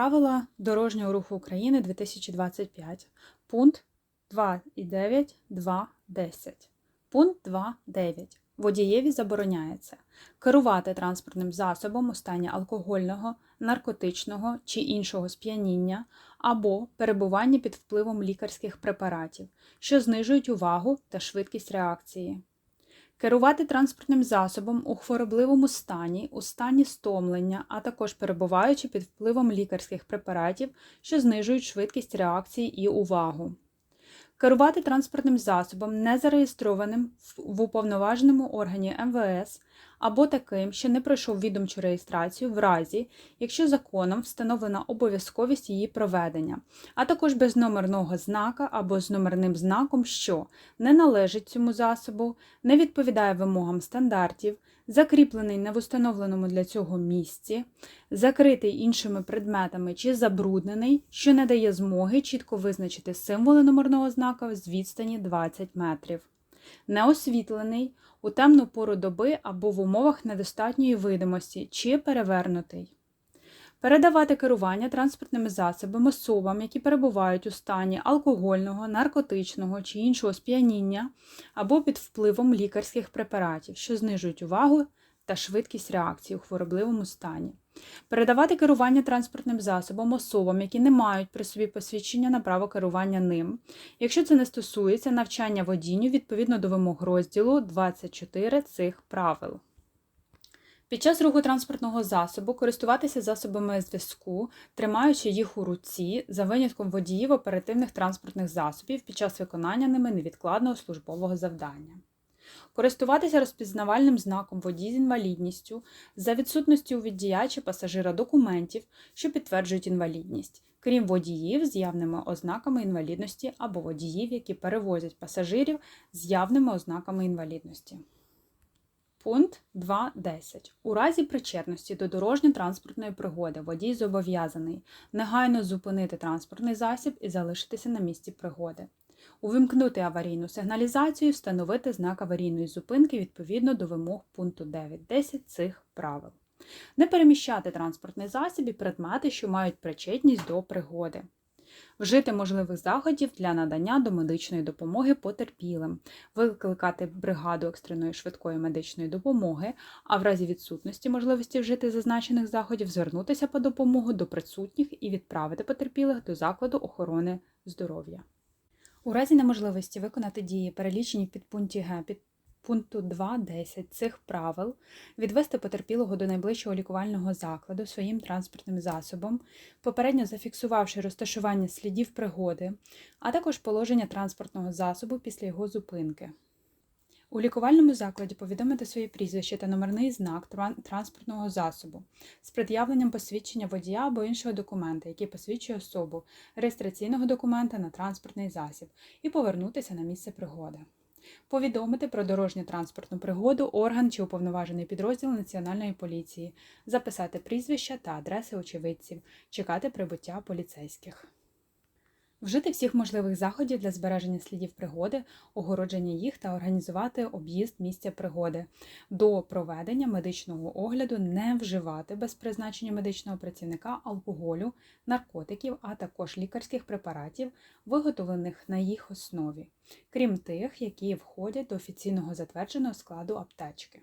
Правила дорожнього руху України 2025. Пункт 2.9.2.10. Пункт 2.9. Водієві забороняється керувати транспортним засобом у стані алкогольного, наркотичного чи іншого сп'яніння або перебування під впливом лікарських препаратів, що знижують увагу та швидкість реакції. Керувати транспортним засобом у хворобливому стані, у стані стомлення, а також перебуваючи під впливом лікарських препаратів, що знижують швидкість реакції і увагу. Керувати транспортним засобом, не зареєстрованим в уповноваженому органі МВС або таким, що не пройшов відомчу реєстрацію в разі, якщо законом встановлена обов'язковість її проведення, а також без номерного знака або з номерним знаком, що не належить цьому засобу, не відповідає вимогам стандартів, закріплений на встановленому для цього місці, закритий іншими предметами чи забруднений, що не дає змоги чітко визначити символи номерного знака з відстані 20 метрів, неосвітлений у темну пору доби або в умовах недостатньої видимості чи перевернутий. Передавати керування транспортними засобами особам, які перебувають у стані алкогольного, наркотичного чи іншого сп'яніння або під впливом лікарських препаратів, що знижують увагу та швидкість реакції у хворобливому стані. Передавати керування транспортним засобом особам, які не мають при собі посвідчення на право керування ним, якщо це не стосується навчання водінню відповідно до вимог розділу 24 цих правил. Під час руху транспортного засобу користуватися засобами зв'язку, тримаючи їх у руці за винятком водіїв оперативних транспортних засобів під час виконання ними невідкладного службового завдання. Користуватися розпізнавальним знаком водій з інвалідністю за відсутності у водія чи пасажира документів, що підтверджують інвалідність, крім водіїв з явними ознаками інвалідності або водіїв, які перевозять пасажирів з явними ознаками інвалідності. Пункт 2.10. У разі причетності до дорожньо-транспортної пригоди водій зобов'язаний негайно зупинити транспортний засіб і залишитися на місці пригоди. Увімкнути аварійну сигналізацію, встановити знак аварійної зупинки відповідно до вимог пункту 9.10 цих правил. Не переміщати транспортний засіб і предмети, що мають причетність до пригоди. Вжити можливих заходів для надання домедичної допомоги потерпілим, викликати бригаду екстреної швидкої медичної допомоги, а в разі відсутності можливості вжити зазначених заходів, звернутися по допомогу до присутніх і відправити потерпілих до закладу охорони здоров'я. У разі неможливості виконати дії, перелічені в підпункті Г під пункту 2.10 цих правил, відвести потерпілого до найближчого лікувального закладу своїм транспортним засобом, попередньо зафіксувавши розташування слідів пригоди, а також положення транспортного засобу після його зупинки. У лікувальному закладі повідомити своє прізвище та номерний знак транспортного засобу з пред'явленням посвідчення водія або іншого документа, який посвідчує особу, реєстраційного документа на транспортний засіб, і повернутися на місце пригоди. Повідомити про дорожню транспортну пригоду орган чи уповноважений підрозділ Національної поліції, записати прізвища та адреси очевидців, чекати прибуття поліцейських. Вжити всіх можливих заходів для збереження слідів пригоди, огородження їх та організувати об'їзд місця пригоди. До проведення медичного огляду не вживати без призначення медичного працівника алкоголю, наркотиків, а також лікарських препаратів, виготовлених на їх основі, крім тих, які входять до офіційного затвердженого складу аптечки.